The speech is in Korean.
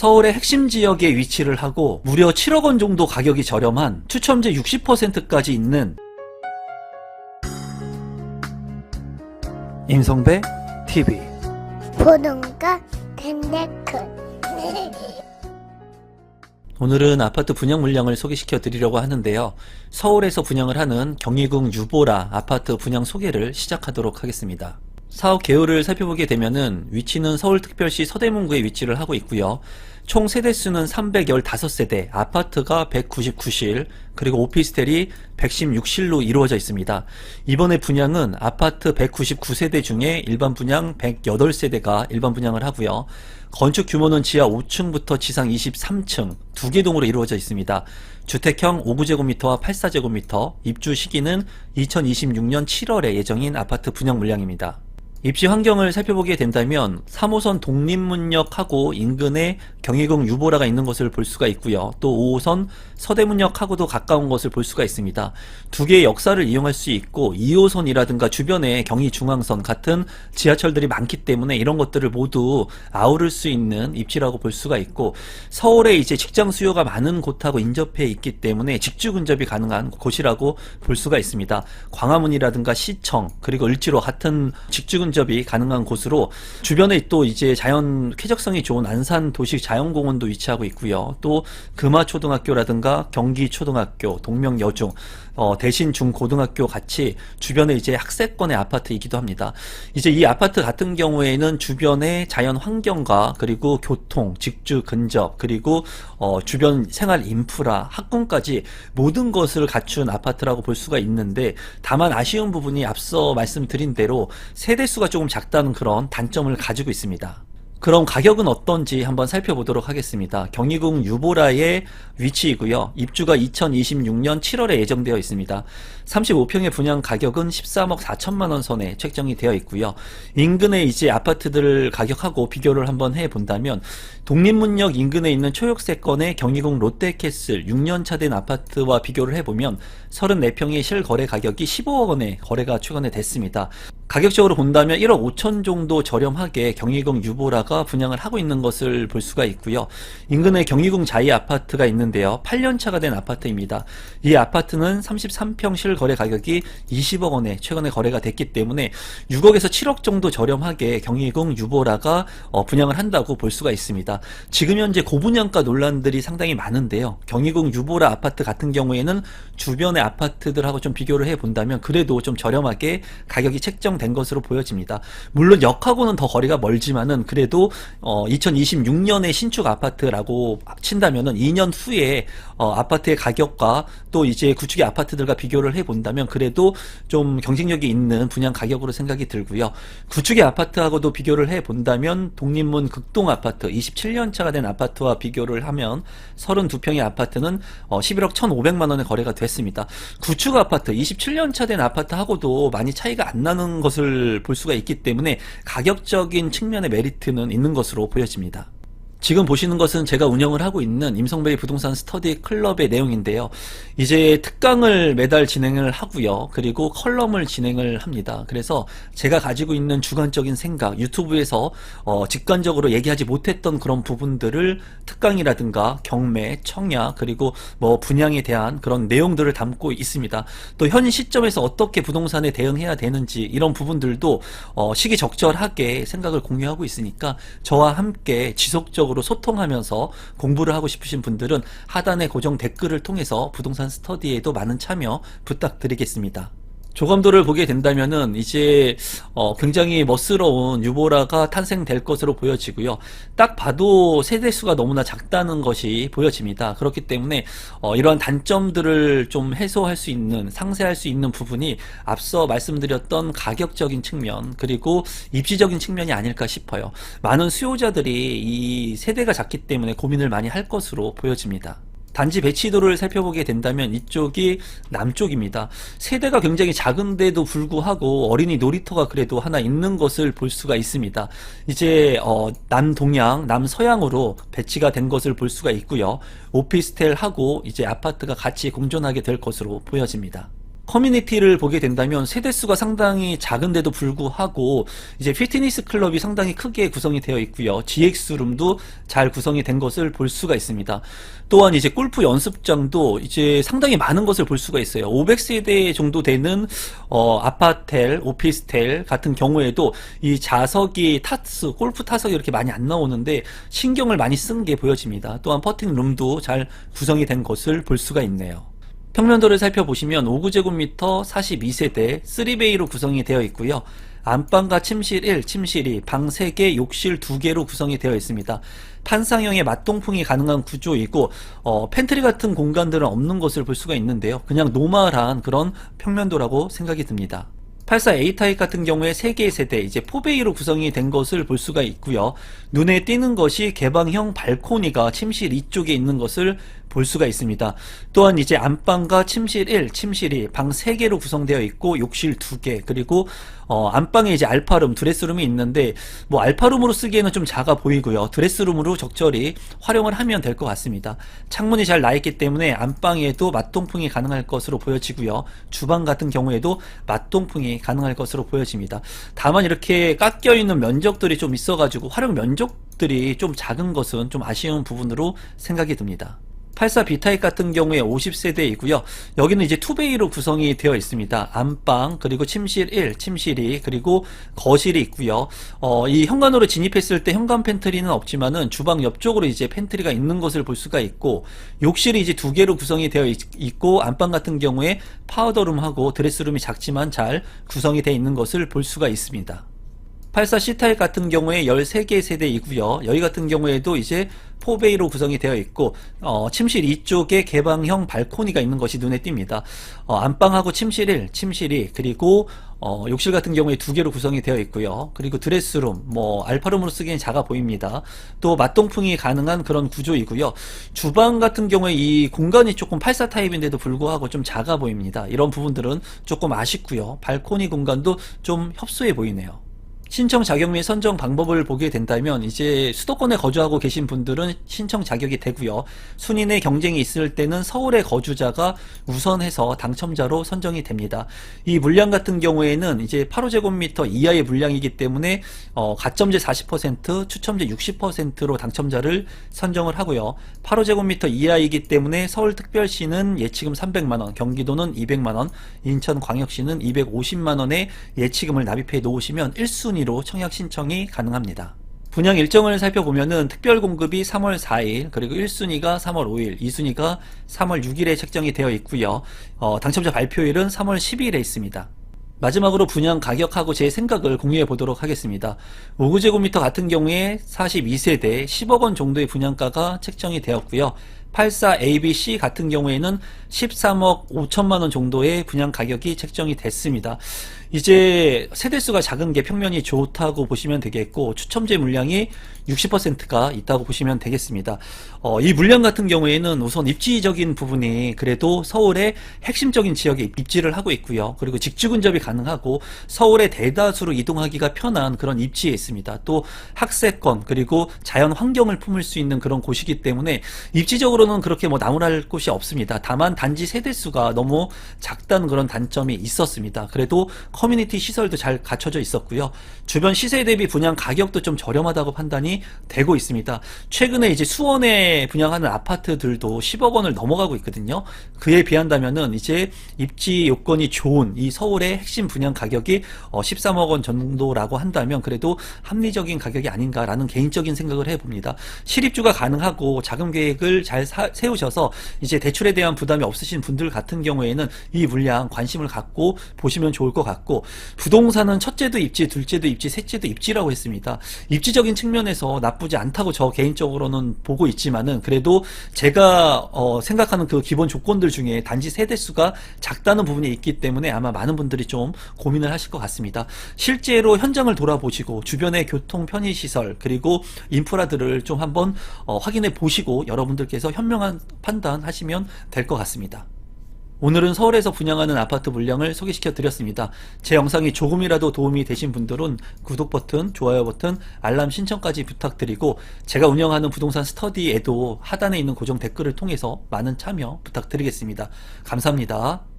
서울의 핵심 지역에 위치를 하고 무려 7억 원 정도 가격이 저렴한 추첨제 60%까지 있는 임성배 TV 보동과 텐데크 오늘은 아파트 분양 물량을 소개시켜 드리려고 하는데요. 서울에서 분양을 하는 경희궁 유보라 아파트 분양 소개를 시작하도록 하겠습니다. 사업 개요를 살펴보게 되면은 위치는 서울특별시 서대문구에 위치를 하고 있고요. 총 세대수는 315세대, 아파트가 199실, 그리고 오피스텔이 116실로 이루어져 있습니다. 이번에 분양은 아파트 199세대 중에 일반 분양 108세대가 일반 분양을 하고요. 건축 규모는 지하 5층부터 지상 23층 두 개 동으로 이루어져 있습니다. 주택형 5구제곱미터와 84제곱미터, 입주 시기는 2026년 7월에 예정인 아파트 분양 물량입니다. 입지 환경을 살펴보게 된다면 3호선 독립문역하고 인근에 경희궁 유보라가 있는 것을 볼 수가 있고요. 또 5호선 서대문역하고도 가까운 것을 볼 수가 있습니다. 두 개의 역사를 이용할 수 있고 2호선이라든가 주변에 경의중앙선 같은 지하철들이 많기 때문에 이런 것들을 모두 아우를 수 있는 입지라고 볼 수가 있고 서울에 이제 직장 수요가 많은 곳하고 인접해 있기 때문에 직주 근접이 가능한 곳이라고 볼 수가 있습니다. 광화문이라든가 시청 그리고 을지로 같은 직주 근접 이 가능한 곳으로 주변에 또 이제 자연 쾌적성이 좋은 안산 도시 자연공원도 위치하고 있고요. 또 금화초등학교라든가 경기초등학교, 동명여중, 어, 대신 중고등학교 같이 주변에 이제 학세권의 아파트이기도 합니다. 이제 이 아파트 같은 경우에는 주변의 자연 환경과 그리고 교통, 직주 근접, 그리고 어, 주변 생활 인프라, 학군까지 모든 것을 갖춘 아파트라고 볼 수가 있는데 다만 아쉬운 부분이 앞서 말씀드린 대로 세대수 가 조금 작다는 그런 단점을 가지고 있습니다. 그럼 가격은 어떤지 한번 살펴보도록 하겠습니다. 경희궁 유보라의 위치이고요. 입주가 2026년 7월에 예정되어 있습니다. 35평의 분양 가격은 13억 4천만 원 선에 책정이 되어 있고요. 인근에 이제 아파트들 가격하고 비교를 한번 해 본다면 독립문역 인근에 있는 초역세권의 경희궁 롯데캐슬 6년 차 된 아파트와 비교를 해보면 34평의 실거래 가격이 15억 원에 거래가 최근에 됐습니다. 가격적으로 본다면 1억 5천 정도 저렴하게 경희궁 유보라가 분양을 하고 있는 것을 볼 수가 있고요. 인근에 경희궁 자이 아파트가 있는데요. 8년 차가 된 아파트입니다. 이 아파트는 33평 실거래 가격이 20억 원에 최근에 거래가 됐기 때문에 6억에서 7억 정도 저렴하게 경희궁 유보라가 어, 분양을 한다고 볼 수가 있습니다. 지금 현재 고분양가 논란들이 상당히 많은데요. 경희궁 유보라 아파트 같은 경우에는 주변의 아파트들하고 좀 비교를 해 본다면 그래도 좀 저렴하게 가격이 책정된 것으로 보여집니다. 물론 역하고는 더 거리가 멀지만은 그래도 어 2026년에 신축 아파트라고 친다면은 2년 후에 어 아파트의 가격과 또 이제 구축의 아파트들과 비교를 해 본다면 그래도 좀 경쟁력이 있는 분양 가격으로 생각이 들고요. 구축의 아파트하고도 비교를 해 본다면 독립문 극동 아파트 27년 차가 된 아파트와 비교를 하면 32평의 아파트는 어 11억 1,500만 원에 거래가 됐습니다. 구축 아파트 27년 차 된 아파트하고도 많이 차이가 안 나는 것을 볼 수가 있기 때문에 가격적인 측면의 메리트는 있는 것으로 보여집니다. 지금 보시는 것은 제가 운영을 하고 있는 임성배의 부동산 스터디 클럽의 내용인데요. 이제 특강을 매달 진행을 하고요. 그리고 컬럼을 진행을 합니다. 그래서 제가 가지고 있는 주관적인 생각, 유튜브에서 어, 직관적으로 얘기하지 못했던 그런 부분들을 특강이라든가 경매, 청약, 그리고 뭐 분양에 대한 그런 내용들을 담고 있습니다. 또 현 시점에서 어떻게 부동산에 대응해야 되는지 이런 부분들도 어, 시기적절하게 생각을 공유하고 있으니까 저와 함께 지속 적으로 소통하면서 공부를 하고 싶으신 분들은 하단의 고정 댓글을 통해서 부동산 스터디에도 많은 참여 부탁드리겠습니다. 조감도를 보게 된다면은 이제 어 굉장히 멋스러운 유보라가 탄생될 것으로 보여지고요. 딱 봐도 세대수가 너무나 작다는 것이 보여집니다. 그렇기 때문에 어 이러한 단점들을 좀 해소할 수 있는 상세할 수 있는 부분이 앞서 말씀드렸던 가격적인 측면 그리고 입지적인 측면이 아닐까 싶어요. 많은 수요자들이 이 세대가 작기 때문에 고민을 많이 할 것으로 보여집니다. 단지 배치도를 살펴보게 된다면 이쪽이 남쪽입니다. 세대가 굉장히 작은데도 불구하고 어린이 놀이터가 그래도 하나 있는 것을 볼 수가 있습니다. 이제 어, 남동양, 남서양으로 배치가 된 것을 볼 수가 있고요. 오피스텔하고 이제 아파트가 같이 공존하게 될 것으로 보여집니다. 커뮤니티를 보게 된다면 세대수가 상당히 작은데도 불구하고 이제 피트니스 클럽이 상당히 크게 구성이 되어 있고요. GX룸도 잘 구성이 된 것을 볼 수가 있습니다. 또한 이제 골프 연습장도 이제 상당히 많은 것을 볼 수가 있어요. 500세대 정도 되는 어, 아파텔, 오피스텔 같은 경우에도 이 자석이 타스, 골프 타석이 이렇게 많이 안 나오는데 신경을 많이 쓴 게 보여집니다. 또한 퍼팅 룸도 잘 구성이 된 것을 볼 수가 있네요. 평면도를 살펴보시면 5구제곱미터 42세대 3베이로 구성이 되어 있고요. 안방과 침실 1, 침실 2, 방 3개, 욕실 2개로 구성이 되어 있습니다. 판상형의 맞동풍이 가능한 구조이고 어, 팬트리 같은 공간들은 없는 것을 볼 수가 있는데요. 그냥 노멀한 그런 평면도라고 생각이 듭니다. 84 A타입 같은 경우에 3개의 세대, 이제 4베이로 구성이 된 것을 볼 수가 있고요. 눈에 띄는 것이 개방형 발코니가 침실 2쪽에 있는 것을 볼 수가 있습니다. 또한 이제 안방과 침실 1, 침실 2, 방 3개로 구성되어 있고 욕실 2개, 그리고 어, 안방에 이제 알파룸, 드레스룸이 있는데 뭐 알파룸으로 쓰기에는 좀 작아 보이고요. 드레스룸으로 적절히 활용을 하면 될 것 같습니다. 창문이 잘 나 있기 때문에 안방에도 맞동풍이 가능할 것으로 보여지고요. 주방 같은 경우에도 맞동풍이 가능할 것으로 보여집니다. 다만 이렇게 깎여 있는 면적들이 좀 있어가지고 활용 면적들이 좀 작은 것은 좀 아쉬운 부분으로 생각이 듭니다. 84 B타입 같은 경우에 50세대이고요. 여기는 이제 투베이로 구성이 되어 있습니다. 안방, 그리고 침실 1, 침실 2, 그리고 거실이 있고요. 어, 이 현관으로 진입했을 때 현관 팬트리는 없지만은 주방 옆쪽으로 이제 팬트리가 있는 것을 볼 수가 있고 욕실이 이제 두 개로 구성이 되어 있, 있고 안방 같은 경우에 파우더룸하고 드레스룸이 작지만 잘 구성이 되어 있는 것을 볼 수가 있습니다. 84 C타입 같은 경우에 13개 세대이고요. 여기 같은 경우에도 이제 4베이로 구성이 되어 있고 어, 침실 2쪽에 개방형 발코니가 있는 것이 눈에 띕니다. 어, 안방하고 침실 1, 침실 2 그리고 어, 욕실 같은 경우에 두 개로 구성이 되어 있고요. 그리고 드레스룸, 뭐 알파룸으로 쓰기엔 작아 보입니다. 또 맞동풍이 가능한 그런 구조이고요. 주방 같은 경우에 이 공간이 조금 84 타입인데도 불구하고 좀 작아 보입니다. 이런 부분들은 조금 아쉽고요. 발코니 공간도 좀 협소해 보이네요. 신청 자격 및 선정 방법을 보게 된다면 이제 수도권에 거주하고 계신 분들은 신청 자격이 되고요. 순인의 경쟁이 있을 때는 서울의 거주자가 우선해서 당첨자로 선정이 됩니다. 이 물량 같은 경우에는 이제 8호제곱미터 이하의 물량이기 때문에 어, 가점제 40%, 추첨제 60%로 당첨자를 선정을 하고요. 8호제곱미터 이하이기 때문에 서울특별시는 예치금 300만 원, 경기도는 200만 원, 인천광역시는 250만 원의 예치금을 납입해 놓으시면 1순위 순위로 청약 신청이 가능합니다. 분양 일정을 살펴보면은 특별 공급이 3월 4일, 그리고 1순위가 3월 5일, 2순위가 3월 6일에 책정이 되어 있고요. 어, 당첨자 발표일은 3월 12일에 있습니다. 마지막으로 분양 가격하고 제 생각을 공유해 보도록 하겠습니다. 5구제곱미터 같은 경우에 42세대 10억 원 정도의 분양가가 책정이 되었고요. 84 ABC 같은 경우에는 13억 5천만 원 정도의 분양 가격이 책정이 됐습니다. 이제 세대수가 작은 게 평면이 좋다고 보시면 되겠고 추첨제 물량이 60%가 있다고 보시면 되겠습니다. 어, 이 물량 같은 경우에는 우선 입지적인 부분이 그래도 서울의 핵심적인 지역에 입지를 하고 있고요. 그리고 직주 근접이 가능하고 서울의 대다수로 이동하기가 편한 그런 입지에 있습니다. 또 학세권 그리고 자연 환경을 품을 수 있는 그런 곳이기 때문에 입지적으로 는 그렇게 뭐 나무랄 곳이 없습니다. 다만 단지 세대수가 너무 작다는 그런 단점이 있었습니다. 그래도 커뮤니티 시설도 잘 갖춰져 있었고요. 주변 시세 대비 분양 가격도 좀 저렴하다고 판단이 되고 있습니다. 최근에 이제 수원에 분양하는 아파트들도 10억 원을 넘어가고 있거든요. 그에 비한다면은 이제 입지 요건이 좋은 이 서울의 핵심 분양 가격이 13억 원 정도라고 한다면 그래도 합리적인 가격이 아닌가라는 개인적인 생각을 해봅니다. 실입주가 가능하고 자금 계획을 잘 사, 세우셔서 이제 대출에 대한 부담이 없으신 분들 같은 경우에는 이 물량 관심을 갖고 보시면 좋을 것 같고 부동산은 첫째도 입지, 둘째도 입지, 셋째도 입지라고 했습니다. 입지적인 측면에서 나쁘지 않다고 저 개인적으로는 보고 있지만은 그래도 제가 어, 생각하는 그 기본 조건들 중에 단지 세대 수가 작다는 부분이 있기 때문에 아마 많은 분들이 좀 고민을 하실 것 같습니다. 실제로 현장을 돌아보시고 주변의 교통 편의 시설 그리고 인프라들을 좀 한번 어, 확인해 보시고 여러분들께서 현명한 판단하시면 될 것 같습니다. 오늘은 서울에서 분양하는 아파트 물량을 소개시켜 드렸습니다. 제 영상이 조금이라도 도움이 되신 분들은 구독 버튼, 좋아요 버튼, 알람 신청까지 부탁드리고 제가 운영하는 부동산 스터디에도 하단에 있는 고정 댓글을 통해서 많은 참여 부탁드리겠습니다. 감사합니다.